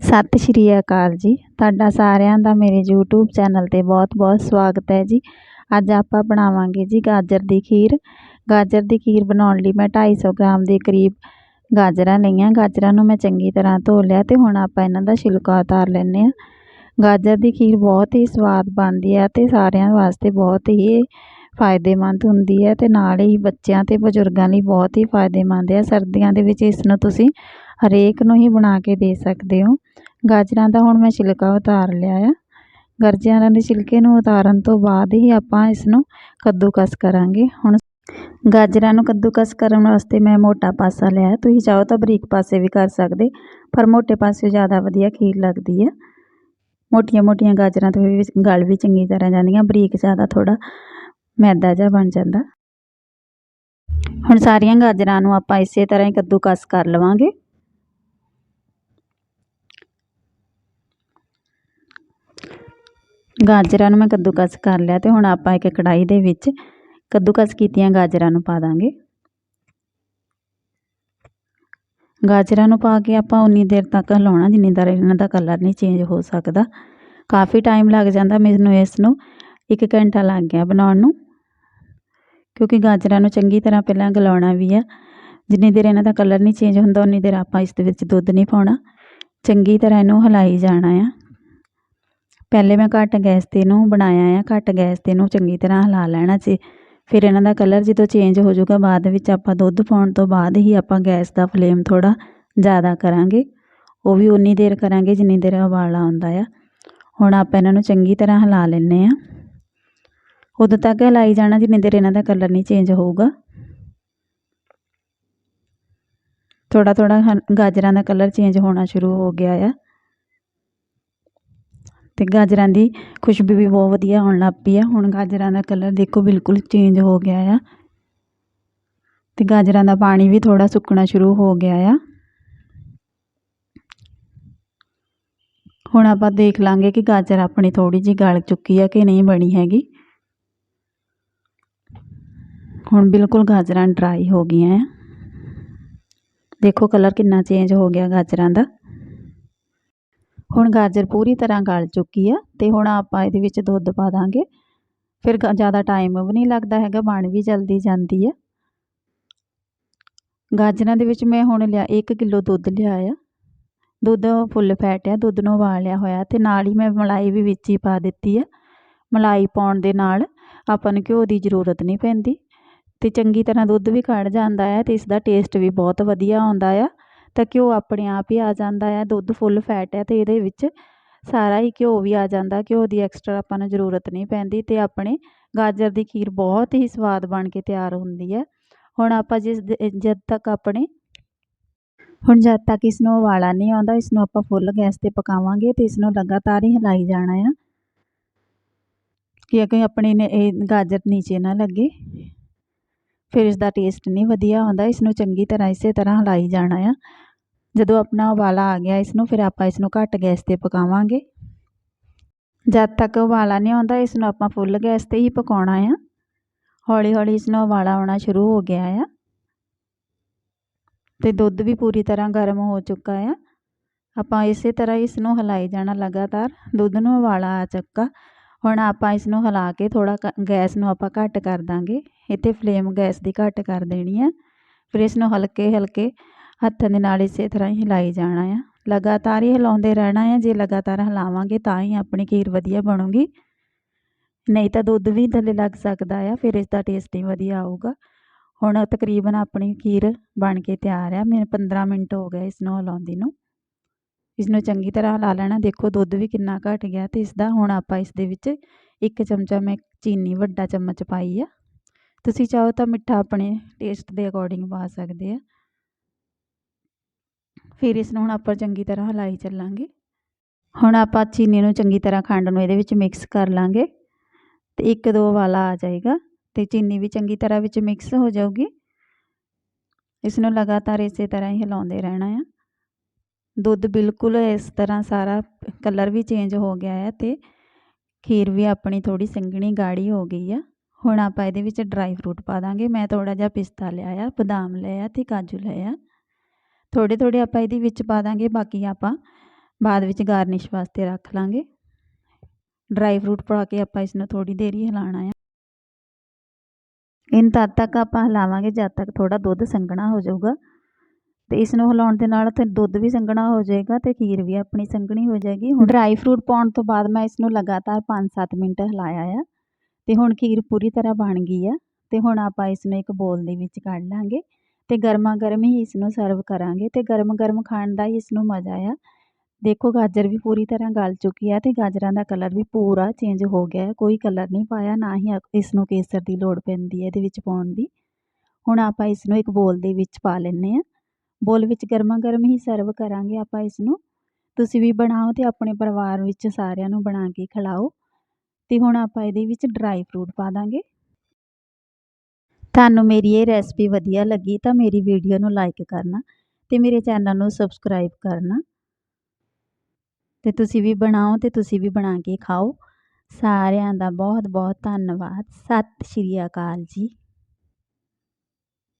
ਸਤਿ ਸ਼੍ਰੀ ਅਕਾਲ ਜੀ। ਤੁਹਾਡਾ ਸਾਰਿਆਂ ਦਾ ਮੇਰੇ YouTube ਚੈਨਲ ਤੇ ਬਹੁਤ-ਬਹੁਤ ਸਵਾਗਤ ਹੈ ਜੀ। ਅੱਜ ਆਪਾਂ ਬਣਾਵਾਂਗੇ ਜੀ ਗਾਜਰ ਦੀ ਖੀਰ। ਗਾਜਰ ਦੀ ਖੀਰ ਬਣਾਉਣ ਲਈ ਮੈਂ 250 ਗ੍ਰਾਮ ਦੇ ਕਰੀਬ ਗਾਜਰਾਂ ਲਈਆਂ। ਗਾਜਰਾਂ ਨੂੰ ਮੈਂ ਚੰਗੀ ਤਰ੍ਹਾਂ ਧੋ ਲਿਆ ਤੇ ਹੁਣ ਆਪਾਂ ਇਹਨਾਂ ਦਾ ਛਿਲਕਾ ਉਤਾਰ ਲੈਂਦੇ ਆ ਗਾਜਰ ਦੀ ਖੀਰ ਬਹੁਤ ਹੀ ਸਵਾਦ ਬਣਦੀ ਹੈ ਤੇ ਸਾਰਿਆਂ ਵਾਸਤੇ ਬਹੁਤ ਹੀ ਫਾਇਦੇਮੰਦ ਹੁੰਦੀ ਹੈ ਤੇ ਨਾਲ ਹੀ ਬੱਚਿਆਂ ਤੇ ਬਜ਼ੁਰਗਾਂ ਲਈ ਬਹੁਤ ਹੀ ਫਾਇਦੇਮੰਦ ਹੈ। ਸਰਦੀਆਂ ਦੇ ਵਿੱਚ ਇਸ ਨੂੰ ਤੁਸੀਂ ਹਰੇਕ ਨੂੰ ਹੀ ਬਣਾ ਕੇ ਦੇ ਸਕਦੇ ਹੋ। ਗਾਜਰਾਂ ਦਾ ਹੁਣ ਮੈਂ ਛਿਲਕਾ ਉਤਾਰ ਲਿਆ ਆ। ਗਾਜਰਾਂ ਦੇ ਛਿਲਕੇ ਨੂੰ ਉਤਾਰਨ ਤੋਂ ਬਾਅਦ ਹੀ ਆਪਾਂ ਇਸ ਨੂੰ ਕੱਦੂਕਸ ਕਰਾਂਗੇ। ਹੁਣ ਗਾਜਰਾਂ ਨੂੰ ਕੱਦੂਕਸ ਕਰਨ ਵਾਸਤੇ ਮੈਂ ਮੋਟਾ ਪਾਸਾ ਲਿਆ ਤੁਸੀਂ ਚਾਹੋ ਤਾਂ ਬਰੀਕ ਪਾਸੇ ਵੀ ਕਰ ਸਕਦੇ, ਪਰ ਮੋਟੇ ਪਾਸੇ ਜ਼ਿਆਦਾ ਵਧੀਆ ਖੀਰ ਲੱਗਦੀ ਹੈ ਮੋਟੀਆਂ ਮੋਟੀਆਂ ਗਾਜਰਾਂ ਤੋਂ ਵੀ ਗਲ ਵੀ ਚੰਗੀ ਤਰ੍ਹਾਂ ਜਾਂਦੀਆਂ, ਬਰੀਕ ਜ਼ਿਆਦਾ ਥੋੜਾ ਮੈਦਾ ਜਿਹਾ ਬਣ ਜਾਂਦਾ। ਹੁਣ ਸਾਰੀਆਂ ਗਾਜਰਾਂ ਨੂੰ ਆਪਾਂ ਇਸੇ ਤਰ੍ਹਾਂ ਹੀ ਕੱਦੂਕਸ ਕਰ ਲਵਾਂਗੇ। ਗਾਜਰਾਂ ਨੂੰ ਮੈਂ ਕੱਦੂਕਸ ਕਰ ਲਿਆ ਤੇ ਹੁਣ ਆਪਾਂ ਇੱਕ ਕੜਾਈ ਦੇ ਵਿੱਚ ਕੱਦੂਕਸ ਕੀਤੀਆਂ ਗਾਜਰਾਂ ਨੂੰ ਪਾ ਦਾਂਗੇ। ਗਾਜਰਾਂ ਨੂੰ ਪਾ ਕੇ ਆਪਾਂ ਉਨੀ ਦੇਰ ਤੱਕ ਹਿਲਾਉਣਾ, ਜਿੰਨੀ ਦੇਰ ਇਹਨਾਂ ਦਾ ਕਲਰ ਨਹੀਂ ਚੇਂਜ ਹੋ ਸਕਦਾ। ਕਾਫੀ ਟਾਈਮ ਲੱਗ ਜਾਂਦਾ ਮੈਨੂੰ ਇਸ ਨੂੰ ਇੱਕ ਘੰਟਾ ਲੱਗ ਗਿਆ ਬਣਾਉਣ ਨੂੰ, ਕਿਉਂਕਿ ਗਾਜਰਾਂ ਨੂੰ ਚੰਗੀ ਤਰ੍ਹਾਂ ਪਹਿਲਾਂ ਗਲਾਉਣਾ ਵੀ ਆ। ਜਿੰਨੀ ਦੇਰ ਇਹਨਾਂ ਦਾ ਕਲਰ ਨਹੀਂ ਚੇਂਜ ਹੁੰਦਾ, ਉਨੀ ਦੇਰ ਆਪਾਂ ਇਸ ਦੇ ਵਿੱਚ ਦੁੱਧ ਨਹੀਂ ਪਾਉਣਾ। ਚੰਗੀ ਤਰ੍ਹਾਂ ਇਹਨੂੰ ਹਿਲਾਈ ਜਾਣਾ ਆ। ਪਹਿਲੇ ਮੈਂ ਘੱਟ ਗੈਸ 'ਤੇ ਇਹਨੂੰ ਬਣਾਇਆ ਆ, ਘੱਟ ਗੈਸ 'ਤੇ ਇਹਨੂੰ ਚੰਗੀ ਤਰ੍ਹਾਂ ਹਿਲਾ ਲੈਣਾ ਸੀ ਫਿਰ ਇਹਨਾਂ ਦਾ ਕਲਰ ਜਦੋਂ ਚੇਂਜ ਹੋ ਜਾਊਗਾ ਬਾਅਦ ਵਿੱਚ ਆਪਾਂ ਦੁੱਧ ਪਾਉਣ ਤੋਂ ਬਾਅਦ ਹੀ ਆਪਾਂ ਗੈਸ ਦਾ ਫਲੇਮ ਥੋੜ੍ਹਾ ਜ਼ਿਆਦਾ ਕਰਾਂਗੇ। ਉਹ ਵੀ ਉਨੀ ਦੇਰ ਕਰਾਂਗੇ ਜਿੰਨੀ ਦੇਰ ਉਬਾਲਾ ਆਉਂਦਾ ਆ। ਹੁਣ ਆਪਾਂ ਇਹਨਾਂ ਨੂੰ ਚੰਗੀ ਤਰ੍ਹਾਂ ਹਿਲਾ ਲੈਂਦੇ ਆ। ਉਦੋਂ ਤੱਕ ਹਿਲਾਈ ਜਾਣਾ ਜਿੰਨੀ ਦੇਰ ਇਹਨਾਂ ਦਾ ਕਲਰ ਨਹੀਂ ਚੇਂਜ ਹੋਊਗਾ। ਥੋੜਾ ਥੋੜਾ ਗਾਜਰਾਂ ਦਾ ਕਲਰ ਚੇਂਜ ਹੋਣਾ ਸ਼ੁਰੂ ਹੋ ਗਿਆ ਆ। ਅਤੇ ਗਾਜਰਾਂ ਦੀ ਖੁਸ਼ਬੂ ਵੀ ਬਹੁਤ ਵਧੀਆ ਆਉਣ ਲੱਗ ਪਈ ਆ। ਹੁਣ ਗਾਜਰਾਂ ਦਾ ਕਲਰ ਦੇਖੋ ਬਿਲਕੁਲ ਚੇਂਜ ਹੋ ਗਿਆ ਆ। ਅਤੇ ਗਾਜਰਾਂ ਦਾ ਪਾਣੀ ਵੀ ਥੋੜ੍ਹਾ ਸੁੱਕਣਾ ਸ਼ੁਰੂ ਹੋ ਗਿਆ ਆ। ਹੁਣ ਆਪਾਂ ਦੇਖ ਲਾਂਗੇ ਕਿ ਗਾਜਰ ਆਪਣੀ ਥੋੜੀ ਜੀ ਗਲ ਚੁੱਕੀ ਆ ਕਿ ਨਹੀਂ ਬਣੀ ਹੈਗੀ। ਹੁਣ ਬਿਲਕੁਲ ਗਾਜਰਾਂ ਡਰਾਈ ਹੋ ਗਈਆਂ ਆ। ਦੇਖੋ ਕਲਰ ਕਿੰਨਾ ਚੇਂਜ ਹੋ ਗਿਆ ਗਾਜਰਾਂ ਦਾ। ਹੁਣ ਗਾਜਰ ਪੂਰੀ ਤਰ੍ਹਾਂ ਗਲ ਚੁੱਕੀ ਆ ਤੇ ਹੁਣ ਆਪਾਂ ਇਹਦੇ ਵਿੱਚ ਦੁੱਧ ਪਾ ਦਾਂਗੇ। ਫਿਰ ਜ਼ਿਆਦਾ ਟਾਈਮ ਵੀ ਨਹੀਂ ਲੱਗਦਾ ਹੈਗਾ, ਬਣ ਵੀ ਜਲਦੀ ਜਾਂਦੀ ਆ। ਗਾਜਰਾਂ ਦੇ ਵਿੱਚ ਮੈਂ ਹੁਣ ਲਿਆ 1 ਕਿਲੋ ਦੁੱਧ ਲਿਆ ਆ ਦੁੱਧ ਫੁੱਲ ਫੈਟ ਆ, ਦੁੱਧ ਨੂੰ ਉਬਾਲਿਆ ਹੋਇਆ ਤੇ ਨਾਲ ਹੀ ਮੈਂ ਮਲਾਈ ਵੀ ਵਿੱਚ ਹੀ ਪਾ ਦਿੱਤੀ ਆ। ਮਲਾਈ ਪਾਉਣ ਦੇ ਨਾਲ ਆਪਾਂ ਨੂੰ ਘਿਓ ਦੀ ਜ਼ਰੂਰਤ ਨਹੀਂ ਪੈਂਦੀ ਤੇ ਚੰਗੀ ਤਰ੍ਹਾਂ ਦੁੱਧ ਵੀ ਕੱਢ ਜਾਂਦਾ ਹੈ ਤੇ ਇਸ ਦਾ ਟੇਸਟ ਵੀ ਬਹੁਤ ਵਧੀਆ ਆਉਂਦਾ ਆ। ਤਾਂ ਘਿਓ ਆਪਣੇ ਆਪ ਹੀ ਆ ਜਾਂਦਾ ਹੈ, ਦੁੱਧ ਫੁੱਲ ਫੈਟ ਹੈ ਅਤੇ ਇਹਦੇ ਵਿੱਚ ਸਾਰਾ ਹੀ ਘਿਓ ਵੀ ਆ ਜਾਂਦਾ, ਘਿਓ ਦੀ ਐਕਸਟਰਾ ਆਪਾਂ ਨੂੰ ਜ਼ਰੂਰਤ ਨਹੀਂ ਪੈਂਦੀ ਅਤੇ ਆਪਣੇ ਗਾਜਰ ਦੀ ਖੀਰ ਬਹੁਤ ਹੀ ਸਵਾਦ ਬਣ ਕੇ ਤਿਆਰ ਹੁੰਦੀ ਹੈ। ਹੁਣ ਆਪਾਂ ਜਿਸ ਜਦ ਤੱਕ ਆਪਣੇ ਹੁਣ ਜਦ ਤੱਕ ਇਸ ਨੂੰ ਉਬਾਲਾ ਨਹੀਂ ਆਉਂਦਾ ਇਸ ਨੂੰ ਆਪਾਂ ਫੁੱਲ ਗੈਸ ਤੇ ਪਕਾਵਾਂਗੇ ਤੇ ਇਸ ਨੂੰ ਲਗਾਤਾਰ ਹੀ ਹਿਲਾਈ ਜਾਣਾ ਆ ਕਿ ਆਪਣੇ ਨੇ, ਇਹ ਗਾਜਰ ਨੀਚੇ ਨਾ ਲੱਗੇ। ਫਿਰ ਇਸ ਦਾ ਟੇਸਟ ਨਹੀਂ ਵਧੀਆ ਆਉਂਦਾ ਇਸ ਨੂੰ ਚੰਗੀ ਤਰ੍ਹਾਂ ਇਸੇ ਤਰ੍ਹਾਂ ਹਿਲਾਈ ਜਾਣਾ ਆ। ਜਦੋਂ ਆਪਣਾ ਉਬਾਲਾ ਆ ਗਿਆ ਇਸ ਨੂੰ ਫਿਰ ਆਪਾਂ ਇਸ ਨੂੰ ਘੱਟ ਗੈਸ 'ਤੇ ਪਕਾਵਾਂਗੇ। ਜਦ ਤੱਕ ਉਬਾਲਾ ਨਹੀਂ ਆਉਂਦਾ ਇਸ ਨੂੰ ਆਪਾਂ ਫੁੱਲ ਗੈਸ 'ਤੇ ਹੀ ਪਕਾਉਣਾ ਆ। ਹੌਲੀ ਹੌਲੀ ਇਸ ਨੂੰ ਉਬਾਲਾ ਆਉਣਾ ਸ਼ੁਰੂ ਹੋ ਗਿਆ ਆ। ਤੇ ਦੁੱਧ ਵੀ ਪੂਰੀ ਤਰ੍ਹਾਂ ਗਰਮ ਹੋ ਚੁੱਕਾ ਆ। ਆਪਾਂ ਇਸੇ ਤਰ੍ਹਾਂ ਇਸ ਨੂੰ ਹਿਲਾਈ ਜਾਣਾ ਲਗਾਤਾਰ। ਦੁੱਧ ਨੂੰ ਉਬਾਲਾ ਆ ਚੁੱਕਾ। ਹੁਣ ਆਪਾਂ ਇਸ ਨੂੰ ਹਿਲਾ ਕੇ ਥੋੜਾ ਗੈਸ ਨੂੰ ਆਪਾਂ ਘੱਟ ਕਰ ਦਾਂਗੇ। ਇੱਥੇ ਫਲੇਮ ਗੈਸ ਦੀ ਘੱਟ ਕਰ ਦੇਣੀ ਆ। ਫਿਰ ਇਸ ਨੂੰ ਹਲਕੇ ਹਲਕੇ ਹੱਥਾਂ ਦੇ ਨਾਲ ਇਸੇ ਤਰ੍ਹਾਂ ਹੀ ਹਿਲਾਈ ਜਾਣਾ ਆ। ਲਗਾਤਾਰ ਹੀ ਹਿਲਾਉਂਦੇ ਰਹਿਣਾ ਆ। ਜੇ ਲਗਾਤਾਰ ਹਿਲਾਵਾਂਗੇ ਤਾਂ ਹੀ ਆਪਣੀ ਖੀਰ ਵਧੀਆ ਬਣੂਗੀ। ਨਹੀਂ ਤਾਂ ਦੁੱਧ ਵੀ ਥੱਲੇ ਲੱਗ ਸਕਦਾ ਆ। ਫਿਰ ਇਸ ਦਾ ਟੇਸਟ ਹੀ ਵਧੀਆ ਆਊਗਾ। ਹੁਣ ਤਕਰੀਬਨ ਆਪਣੀ ਖੀਰ ਬਣ ਕੇ ਤਿਆਰ ਆ। ਮੈਨੂੰ 15 ਮਿੰਟ ਹੋ ਗਏ ਇਸ ਨੂੰ ਹਿਲਾਉਂਦੀ ਨੂੰ। ਇਸ ਨੂੰ ਚੰਗੀ ਤਰ੍ਹਾਂ ਹਿਲਾ ਲੈਣਾ। ਦੇਖੋ, ਦੁੱਧ ਵੀ ਕਿੰਨਾ ਘਟ ਗਿਆ ਤੇ ਇਸ ਦਾ ਹੁਣ ਆਪਾਂ ਇਸ ਦੇ ਵਿੱਚ ਇੱਕ ਚਮਚਾ ਮੈਂ ਚੀਨੀ ਵੱਡਾ ਚਮਚ ਪਾਈ ਆ। ਤੁਸੀਂ ਚਾਹੋ ਤਾਂ ਮਿੱਠਾ ਆਪਣੇ ਟੇਸਟ ਦੇ ਅਕੋਰਡਿੰਗ ਪਾ ਸਕਦੇ ਆ। ਫਿਰ ਇਸ ਨੂੰ ਹੁਣ ਆਪਾਂ ਚੰਗੀ ਤਰ੍ਹਾਂ ਹਿਲਾਈ ਚੱਲਾਂਗੇ। ਹੁਣ ਆਪਾਂ ਚੀਨੀ ਨੂੰ ਚੰਗੀ ਤਰ੍ਹਾਂ ਖੰਡ ਨੂੰ ਇਹਦੇ ਵਿੱਚ ਮਿਕਸ ਕਰ ਲਾਂਗੇ ਤੇ ਇੱਕ ਦੋ ਵਾਲਾ ਆ ਜਾਏਗਾ ਤੇ ਚੀਨੀ ਵੀ ਚੰਗੀ ਤਰ੍ਹਾਂ ਵਿੱਚ ਮਿਕਸ ਹੋ ਜਾਊਗੀ। ਇਸ ਨੂੰ ਲਗਾਤਾਰ ਇਸੇ ਤਰ੍ਹਾਂ ਹੀ ਹਿਲਾਉਂਦੇ ਰਹਿਣਾ ਆ। ਦੁੱਧ ਬਿਲਕੁਲ ਇਸ ਤਰ੍ਹਾਂ ਸਾਰਾ ਕਲਰ ਵੀ ਚੇਂਜ ਹੋ ਗਿਆ ਹੈ ਅਤੇ ਖੀਰ ਵੀ ਆਪਣੀ ਥੋੜ੍ਹੀ ਸੰਘਣੀ ਗਾੜੀ ਹੋ ਗਈ ਆ। ਹੁਣ ਆਪਾਂ ਇਹਦੇ ਵਿੱਚ ਡਰਾਈ ਫਰੂਟ ਪਾ ਦਾਂਗੇ। ਮੈਂ ਥੋੜ੍ਹਾ ਜਿਹਾ ਪਿਸਤਾ ਲਿਆ ਆ, ਬਦਾਮ ਲਿਆ ਅਤੇ ਕਾਜੂ ਲਿਆ ਥੋੜ੍ਹੇ ਥੋੜ੍ਹੇ ਆਪਾਂ ਇਹਦੇ ਵਿੱਚ ਪਾ ਦਾਂਗੇ। ਬਾਕੀ ਆਪਾਂ ਬਾਅਦ ਵਿੱਚ ਗਾਰਨਿਸ਼ ਵਾਸਤੇ ਰੱਖ ਲਾਂਗੇ। ਡਰਾਈ ਫਰੂਟ ਪਾ ਕੇ ਆਪਾਂ ਇਸ ਨੂੰ ਥੋੜੀ ਦੇਰ ਹੀ ਹਿਲਾਉਣਾ ਆ। ਇਨ ਤਦ ਤੱਕ ਆਪਾਂ ਹਿਲਾਵਾਂਗੇ ਜਦ ਤੱਕ ਥੋੜਾ ਦੁੱਧ ਸੰਘਣਾ ਹੋ ਜਾਊਗਾ। ਤੇ ਇਸ ਨੂੰ ਹਿਲਾਉਣ ਦੇ ਨਾਲ ਤੇ ਦੁੱਧ ਵੀ ਸੰਘਣਾ ਹੋ ਜਾਏਗਾ ਤੇ ਖੀਰ ਵੀ ਆਪਣੀ ਸੰਘਣੀ ਹੋ ਜਾਏਗੀ। ਹੁਣ ਡਰਾਈ ਫਰੂਟ ਪਾਉਣ ਤੋਂ ਬਾਅਦ ਮੈਂ ਇਸ ਨੂੰ ਲਗਾਤਾਰ 5-7 ਮਿੰਟ ਹਿਲਾਇਆ ਆ ਤੇ ਹੁਣ ਖੀਰ ਪੂਰੀ ਤਰ੍ਹਾਂ ਬਣ ਗਈ ਆ ਤੇ ਹੁਣ ਆਪਾਂ ਇਸ ਨੂੰ ਇੱਕ ਬੋਲ ਦੇ ਵਿੱਚ ਕੱਢ ਲਾਂਗੇ ਤੇ ਗਰਮਾ ਗਰਮ ਹੀ ਇਸ ਨੂੰ ਸਰਵ ਕਰਾਂਗੇ ਤੇ ਗਰਮ ਗਰਮ ਖਾਣ ਦਾ ਹੀ ਇਸ ਨੂੰ ਮਜ਼ਾ ਆ। ਦੇਖੋ ਗਾਜਰ ਵੀ ਪੂਰੀ ਤਰ੍ਹਾਂ ਗਲ ਚੁੱਕੀ ਆ ਤੇ ਗਾਜਰਾਂ ਦਾ ਕਲਰ ਵੀ ਪੂਰਾ ਚੇਂਜ ਹੋ ਗਿਆ ਹੈ ਕੋਈ ਕਲਰ ਨਹੀਂ ਪਾਇਆ, ਨਾ ਹੀ ਇਸ ਨੂੰ ਕੇਸਰ ਦੀ ਲੋੜ ਪੈਂਦੀ ਹੈ ਇਹਦੇ ਵਿੱਚ ਪਾਉਣ ਦੀ। ਹੁਣ ਆਪਾਂ ਇਸ ਨੂੰ ਇੱਕ ਬੋਲ ਦੇ ਵਿੱਚ ਪਾ ਲੈਂਦੇ ਆ। ਬੋਲ ਵਿੱਚ ਗਰਮਾ ਗਰਮ ਹੀ ਸਰਵ ਕਰਾਂਗੇ ਆਪਾਂ ਇਸ ਨੂੰ ਤੁਸੀਂ ਵੀ ਬਣਾਓ ਤੇ ਆਪਣੇ ਪਰਿਵਾਰ ਵਿੱਚ ਸਾਰਿਆਂ ਨੂੰ ਬਣਾ ਕੇ ਖਿਲਾਓ। ਤੇ ਹੁਣ ਆਪਾਂ ਇਹਦੇ ਵਿੱਚ ਡਰਾਈ ਫਰੂਟ ਪਾ ਦਾਂਗੇ। ਤੁਹਾਨੂੰ ਮੇਰੀ ਇਹ ਰੈਸਪੀ ਵਧੀਆ ਲੱਗੀ ਤਾਂ ਮੇਰੀ ਵੀਡੀਓ ਨੂੰ ਲਾਈਕ ਕਰਨਾ ਤੇ ਮੇਰੇ ਚੈਨਲ ਨੂੰ ਸਬਸਕ੍ਰਾਈਬ ਕਰਨਾ। ਤੇ ਤੁਸੀਂ ਵੀ ਬਣਾਓ ਤੇ ਤੁਸੀਂ ਵੀ ਬਣਾ ਕੇ ਖਾਓ। ਸਾਰਿਆਂ ਦਾ ਬਹੁਤ ਬਹੁਤ ਧੰਨਵਾਦ। ਸਤਿ ਸ਼੍ਰੀ ਅਕਾਲ ਜੀ।